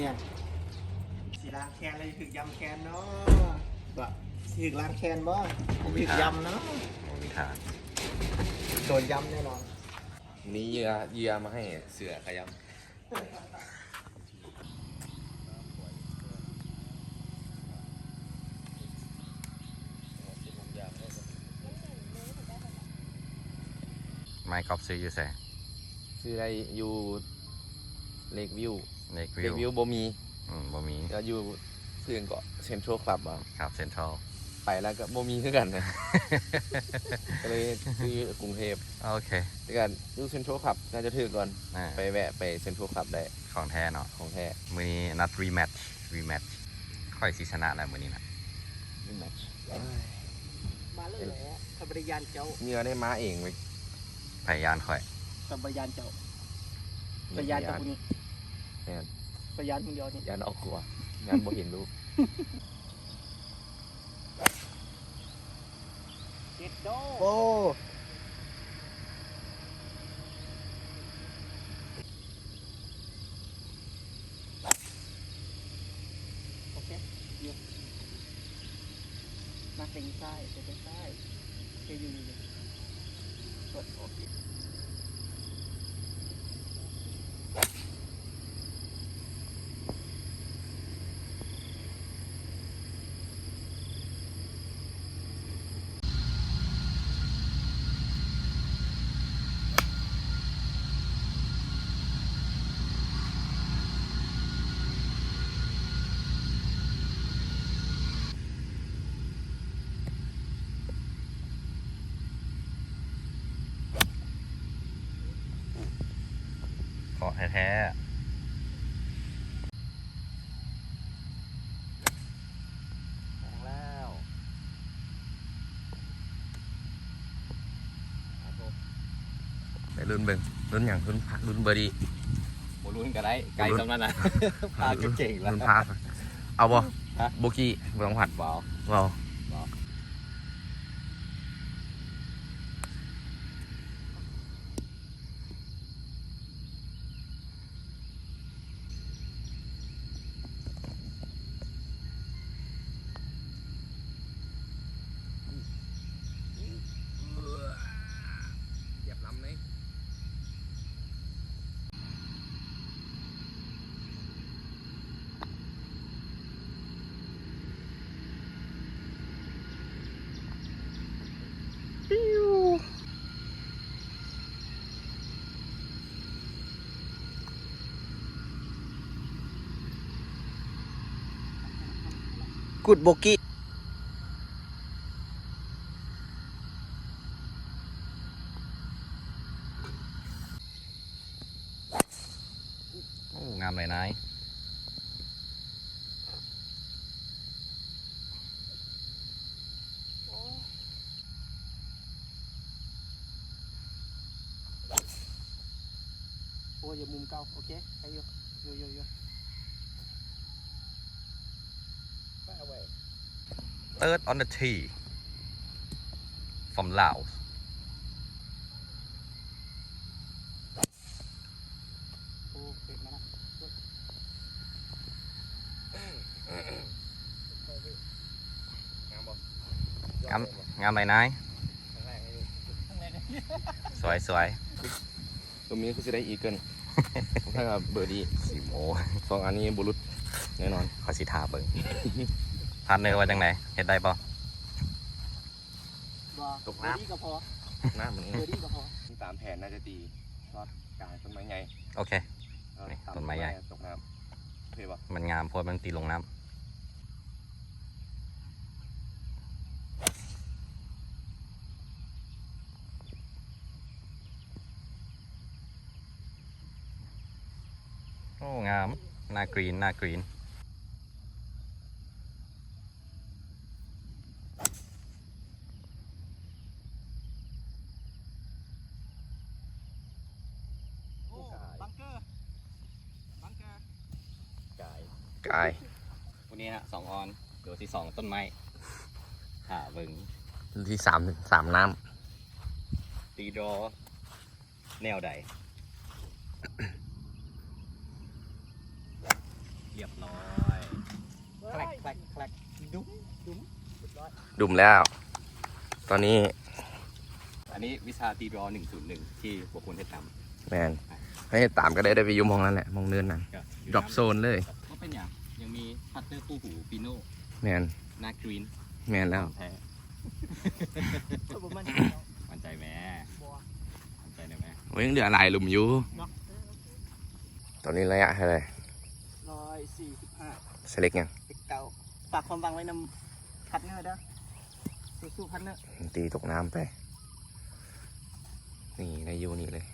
เนี่ยสีล้างแคนเลยถึกยำแคนเนาะบ่ถึกล้างแคนบ่ผมถึกยำเนาะมีทางโดนยำแน่นอนนี้เหยื่อเหยื่อมาให้เสือขยำไม่กอบซื้ออยู่แสซื้อได้อยู่เลกวิว เล็กเลวิกววิวบ่มีอืมบ่มีก็อยู่ซื้อเกาะเซ็นทรัลคลับอะครับเซ็นทรัลไปแล้วก็บ่มีคือกันนะก็เลยซื้อกรุงเทพโอเคแล้วกันอยู่เซ็นทรัลคลับน่าจะถือก่อน อ่าไปแวะไปเซ็นทรัลคลับได้ของแท้เนาะของแท้มือนี้นัดรีแมตช์รีแมตช์ค่อยสิชนะแหละมือนี้นะนี่แมทช์มาเลยแหละขับริยานเจ้าเหยื่อได้มาเองเว้ยพยายานค่อยขับริยานเจ้าพยานเจ้าคนนี้ แม่นพยานคนเดียวนี่ยานออกกลัวงานบ่เห็นลูกเจ็ดโดโอ้โอเคเยี่ยมมาเต็งซ้ายเต็งซ้ายโอเคอยู่อยู่อยู่กดโอเค แท้แรงแล้วๆไปรุ่นเบิ่งรุ่นอย่างรุ่นพระรุ่นเบอร์ดีบ่ลุ้นก็ได้ไกลสำนั้นะพาก็เก่งแล้วรุ่นพาเอาบ่ฮะโบกี้บ่ต้องผัดบ่าวเว้า เหยียบล้ำเลย กุดโบกี้ โอ้งามเลยนาย โอ้ยอย่ามุมเก่าโอเคไปอยู่อยู่อยู่อยู่ ไปเอาไว้ third on the tee from Laos โอ้เก็บมาละงามบ่งามงามเลยนายครั้งแรกเลยข้างในเนี่ยสวยสวยตัวนี้คือจะได้อีเกิลถ้ากับเบอร์ดี้สีโมสองอันนี้บุรุษ แน่นอนขอสิทาเบิ่งพาร์ทเนอร์ว่าจังไงเฮ็ดได้ป่ะ บ่ตกน้ำ เบอร์ดี้ก็พอหน้าเหมือนเบอร์ดี้ก็พอตามแผนน่าจะดีรอดกลางต้นไม้ใหญ่โอเค แล้วนี่ตาต้นไม้ใหญ่ ตกน้ำโอเคป่ะมันงามเพราะมันตีลงน้ำโอ้งามหน้ากรีนหน้ากรีน ที่สองต้นไม้หาเบิงต้นที่สามสามน้ำตีดอแนวใด เรียบร้อยแคลกแคลกแคลกดุมดุมดุมแล้ว ตอนนี้ อันนี้วิชาตีดอหนึ่งศูนย์หนึ่งที่พวกคุณให้ทำแมนให้ตามก็ได้ได้ไปยุ่มมองนั้นแหละมองเนินนั้นดรอปโซนเลยก็เป็นอย่างยังมีพัตเตอร์คู่หูปีโน แมนนากรีนแมนแล้ว แท้ก็บ่มันมั่นใจแม่บ่มั่นใจหน่อยแม่โอ้ยยังเหลือหลายหลุมอยู่ เนาะตอนนี้ระยะเท่าไหร่ร้อยสี่สิบห้าสเล็กยังเก่าฝากความหวังไว้นำพัดเนอร์เด้อสู้ๆพัดเนอร์ตีตกน้ำไป นี่ในยูนี่เลย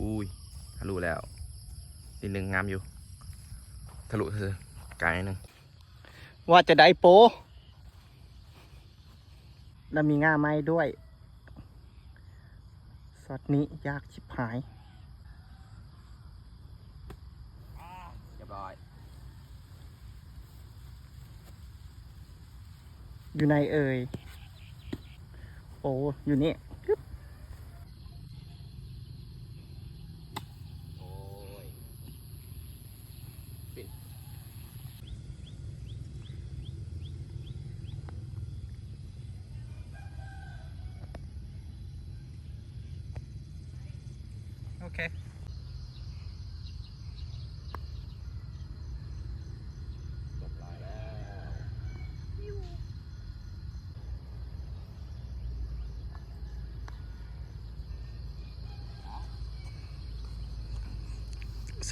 อุ้ยทะลุแล้ว นิดนึงงามอยู่ ทะลุเธอไกลหนึ่งว่าจะได้โปแล้วมีง่าไม้ด้วยสอดนี้ยากชิบหายเรียบร้อย อยู่ในเอ่ยโอ้อยู่นี่ โอ้ย โอเค จบลายแล้ว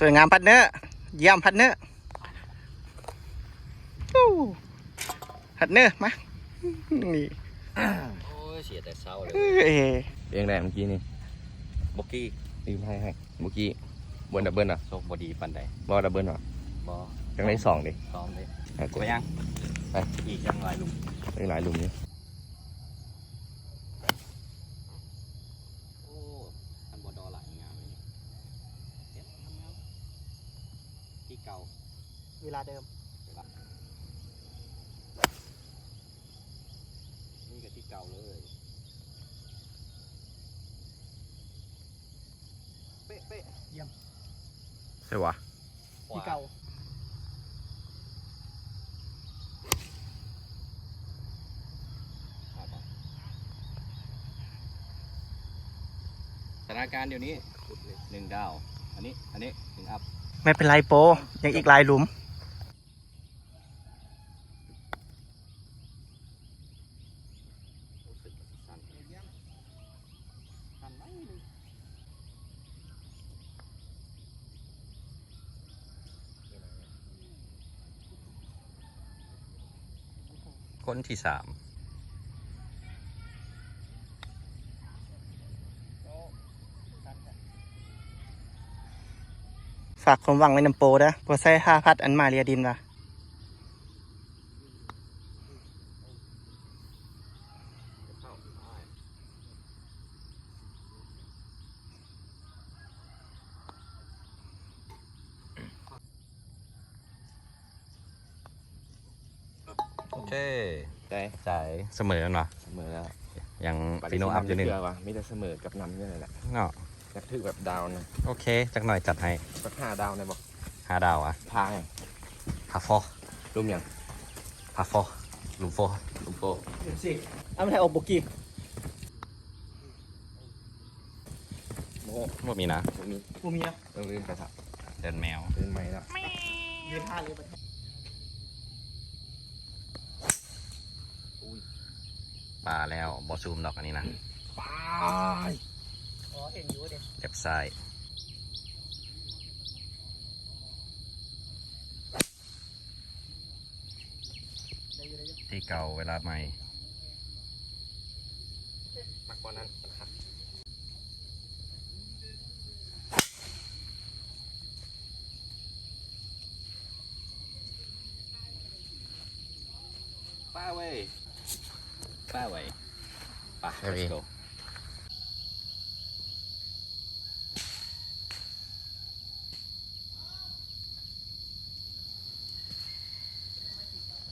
สวยงามพัดเนอร์เยี่ยมพัดเนอร์อู้พัดเนอร์มานี่โอ้ยเสียแต่เศร้าเลยเอ้ยเรียงแรกเมื่อกี้นี่บ็อกกี้ลืมให้ให้เมื่อกี้บนดับเบิลเหรอะโชคบดีปันใดบอดับเบิลเหรอะบอยังได้สองดิซ้อมเลยอะกดไปยังไปอีกยังหลายลุมได้หลายหลุมนี่ โอ้ทันบอดอหลายงามเลยเฮ็ดทำงามที่เก่า เวลาเดิมเวลานี่ก็ที่เก่าเลยเป๊ะเป๊ะเยี่ยมใช่วะที่เก่าสถานการณ์เดี๋ยวนี้หนึ่งดาว อันนี้ อันนี้หนึ่งอัพ ไม่เป็นไรโป ยังอีกหลายหลุม รู้สึกสั่นสั่นไหมเลย คน ที่สามฝากความหวังไว้นำโปเด้อบัวไส้ห้าพัดอันมาเรียดินว่ะโอเค ได้ใจายเสมอกันวะเสมอแล้วยังฟีโนอัพอยู่หนึ่งเกลือวะมีแต่เสมอกับนำนี่แหละเนาะอยากถือแบบดาวนะโอเค จักหน่อยจัดให้สักห้าดาวนะบอกห้าดาวอะพาไงพาฟอรุ่มยังพาฟอลุมโฟลุมโปสิเอาไม่ใช่โอโบกี้โมว่ามีนะตรงนี้กูมีนะต้องลืมไปสับเดินแมวลืมไหมแล้วยืนห้าเลยไป ปลาแล้วบอซูมดอกอันนี้นะไปอ๋อเห็นอยู่เด็กเล็บซ้ายที่เก่าเวลาใหม่มากกว่านั้นมันหักป้าเว้ยป้าเว้ย ไป let's go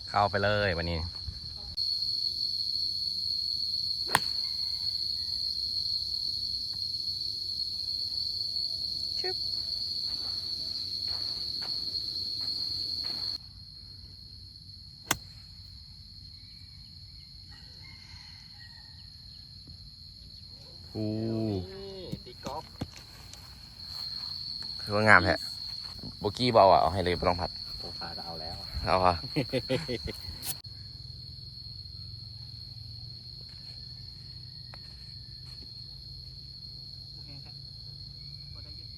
เข้าไปเลยวันนี้ โอู้ นี่ตีกอล์ฟ คือว่างามแท้ โบกี้บอลอะเอาให้เลยไม่ต้องผัดโอ้ขาก็เอาแล้ว เอาอะโอเคครับพอได้ยิน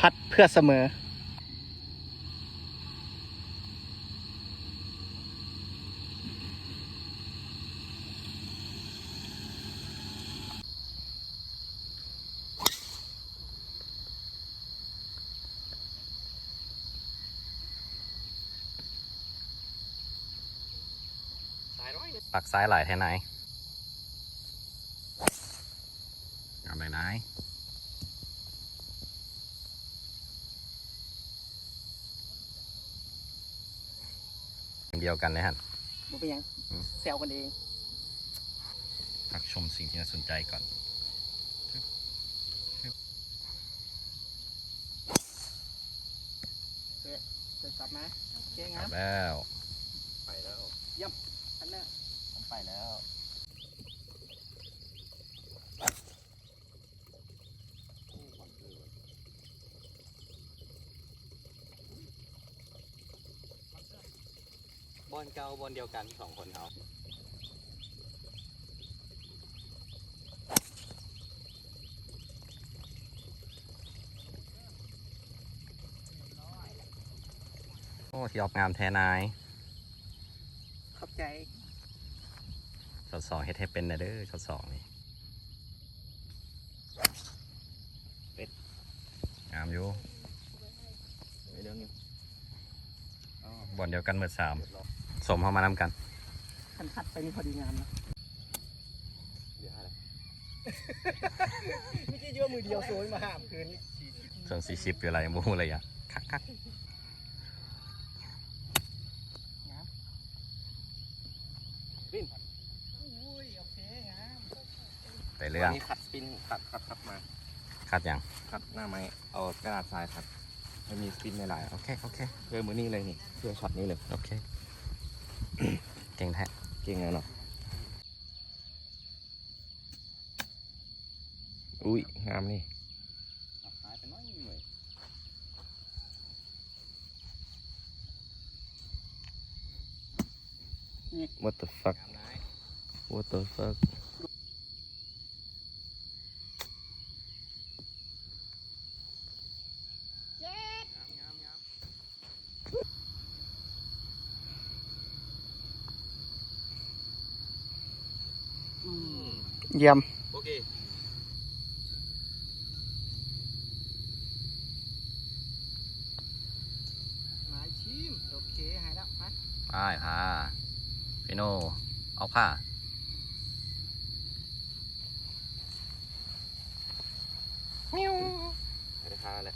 พัดเพื่อเสมอ ซ้ายหลายแท่ไหนงามเลยนายอย่างเดียวกันเลยฮะบ่เป็นหยังอืมแซวกันเองพักชมสิ่งที่น่าสนใจก่อนเดินกลับมาโอเคกงาลัมบแล้ว ไปแล้วย่ำอันน่ะ ผมไปแล้ว บอล เก่าบอลเดียวกันสองคนเขาโอ้ที่ออกงามแทนายขอบใจช็อตสองเฮ็ดให้เป็นนะเด้อช็อตสองนี่เป็ดงามอยู่เดี๋ยวนี้บอลเดียวกันเมื่อสาม สมเข้ามานำกันคันคัดไปนี่พอดีงามนะไม่ใช่เยอะมือเดียวโซยมาห้ามคืนส่วนสี่ชิปหรืออะไรมูอะไรอะคักคักอุ้ยโอเคงามไปเรื่องนี่ขัดสปินขัดขัดขัดมาคัดยังขัดหน้าไม้เอากระดาษทรายขัดให้มีสปินหลายๆโอเคโอเคเพื่อมือนี้เลยนี่เพื่อช็อตนี้เลยโอเค เก่งแท้เก่งแล้วเนาะอุ้ยงามนี่ซ้ายไปน้อยหน่อย what the fuck งามนาย what the fuck งามงามงาม เยี่ยมโอเคหมายชิมโอเคหายแล้วไปไปพาพี่โนเอาผ้าไม่ได้ทาเลย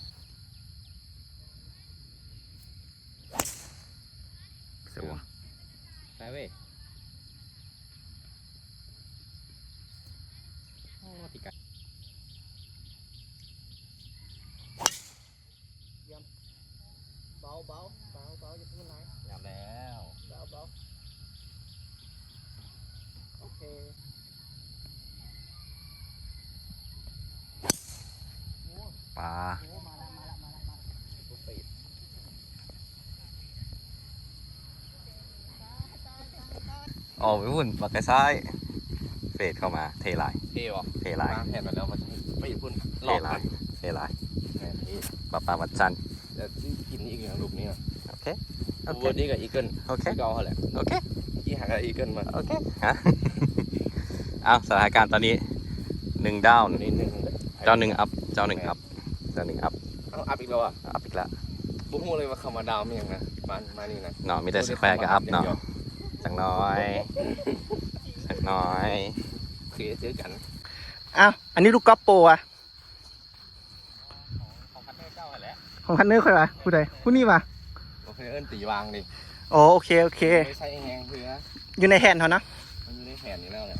เสียวะไปเว้ย โอ้ติกะ เบาเบาเบาเบาอย่าพูดไร งามแล้ว เบาเบาโอเค ปลา โอ้มาแล้วมาแล้วมาแล้วมาแล้ว ออกไปวุ่นปากกระซ้ายเฟดเข้ามาเทลายเท่วะเทลาย วางแผนมาแล้วมันไปพุ่นเทหลอกลานะยเทลายแหม่นี่ปลาปลาวัดจันทร์เดี๋ยวกินอีกอย่างรูปนี้นะโอเค โอเค วันนี้กับอีเกิลโอเคที่เกาเขาแหละโอเค ที่หากับอีเกิลมาโอเคฮะ เอาสถานการณ์ตอนนี้หนึ่งดาวน์วันนี้หนึ่งเจ้าหนึ่งอัพ เจ้าหนึ่งอัพ เจ้าหนึ่งอัพเอาอัพอีกแล้วอะอัพอีกแล้วบุ้งเลยว่าคำว่าดาวมีอย่างนะมามานี่นะเนาะมีแต่สแควร์กับอัพเนาะ สักน้อย สักน้อยโอเคเจอกันอ้าวอันนี้ลูกกอล์ฟโปรอะของพันเนอร์เจ้าแหละของพันเนอร์ใครวะผู้ใดผู้นี่วะโอเคเอิ้นตีวางดิโอ้โอเคโอเคไม่ใช่แหงเพื่ออยู่ในแฮนด์เขานะมันอยู่ในแผนนี้แล้วแหล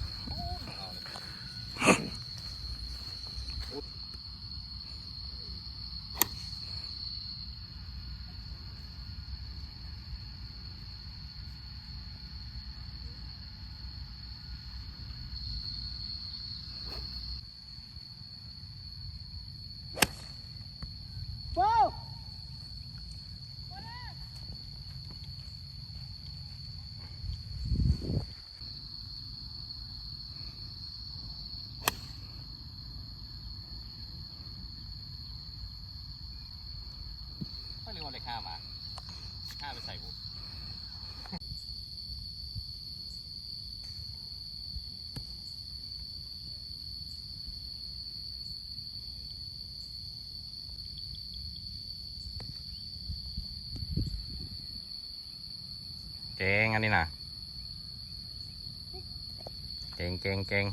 เจ๋งอันนี้นะเก่งเก่งเก่ง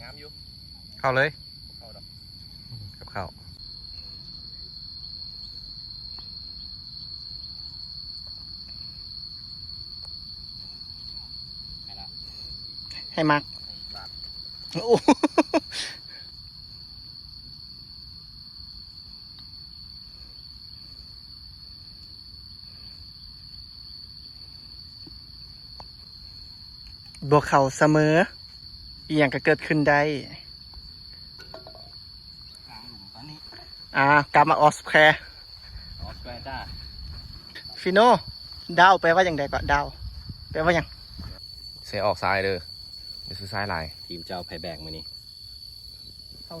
งามอยู่ เข้าเลย เข้าดอก กับเข้า ให้ละ ให้มักบาทโอ้บวกเขาเสมออีหยังก็เกิดขึ้นได้กลางหลุมตอนนี้อ่ากลับมาออสแคร์ออสแกรจ้าฟิโนดาวแปลว่าอย่างไรก็ดาวแปลว่าอย่างเสียออกซ้ายเด้อ เดี๋ยวซื้อซ้ายหลาย ทีมเจ้าไผ่แบกมานี่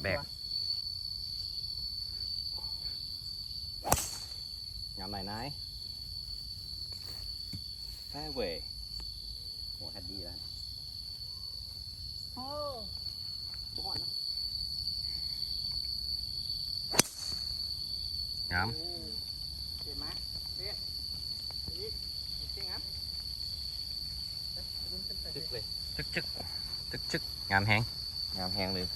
แบกงามไหนนายแท้เว้ยหัวแคดดี้แล้วโอ้งามเ กเลย จึกจึกจึกจึกงามแฮง งามแหงเลย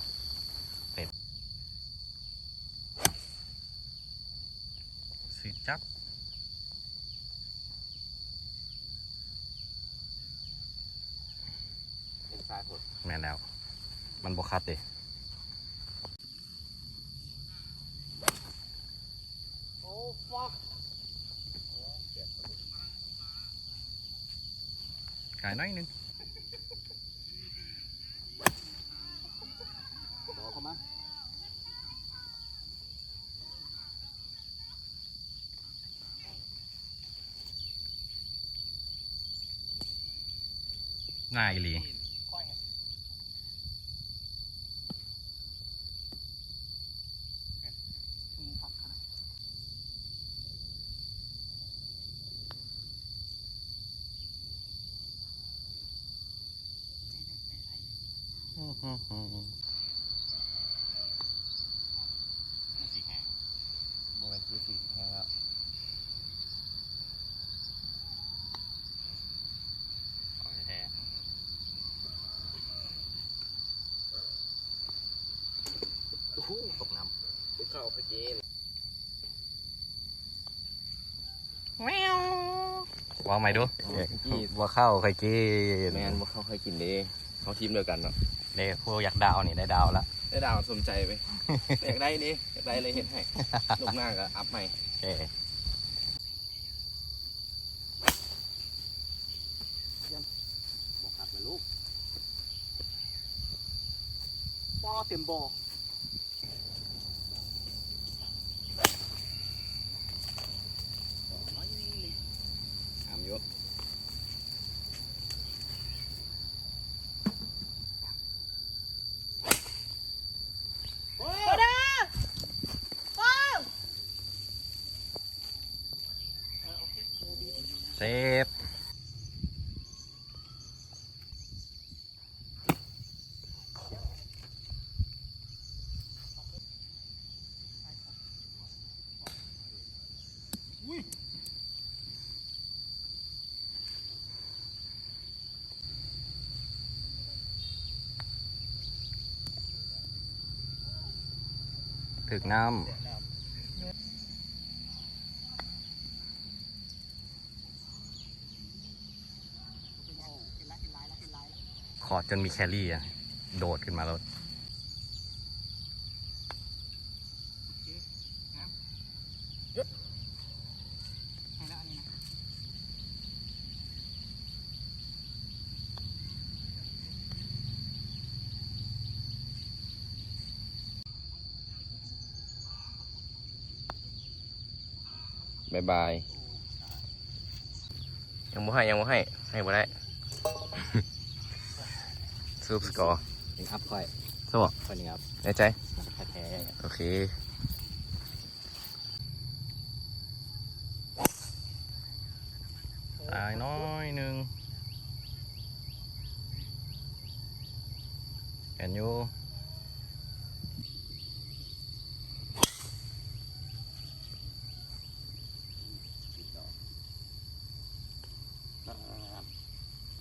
สีจับ เป็นซ้ายผด แม่นแล้ว มันบกคัดเด้ าอีหลีค่อยอืมฟักครับ สีแห้ง โมเมนต์ที่สิแหงแล้ว ของแท้โอ้โหตกน้ำ ปุ๊บเข้าไปเกณฑ์ ว่าไหมดูที่ว่าเข้าใครกิแมนว่าเขาเคยกินเด้เขาทีมเดียวกันเนาะเด้พวกอยากดาวนี่ได้ดาวละได้ดาวสมใจไปอยากได้ดิอยากได้เลยเห็นให้ลูกหน้าก็อัพใหม่เอ้บอกขัดเลยลูกปอเต็มบ่อ งามอยศ โอ้ดาว้าว เซฟ ถึกน้ำขอดจนมีแครี่อะโดดขึ้นมาแล้ว ให้แล้วอันนี้นะ บายบาย ยังบ่ให้ยังบ่ให้ ให้บ่ได้ ซูปสกอร์เป็นอัพค่อยสวะค่อยนี่ครับในใจ แท้ โอเค ตายน้อย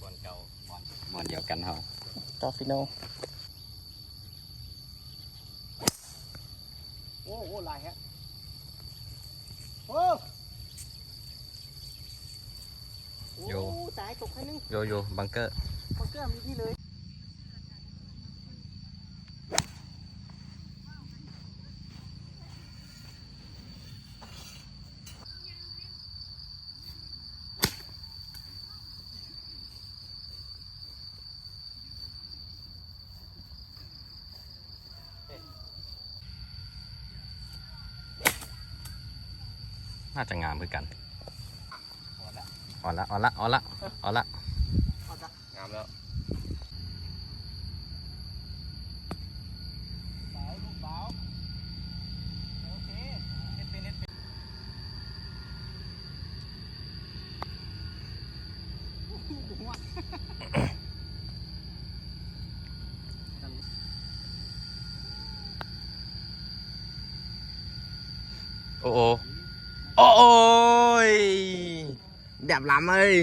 บอลเก่าบอลบอลเดียว กันเฮาตอฟิโนโอ้โหลายฮะโอ้โอ้ตายตกแค่นึงโยโย่บังเกอร์บังเกอร์มีที่เลย น่าจะงามคือกันอ่อนละอ่อนละอ่อนละอ่อนละงามแล้ว สายลูกสาวโอเคเน็ตเป็นเน็ตเป็นโอ้โหหัว โอ้โอ้โอ้ยแบ บล้ำเอ้ย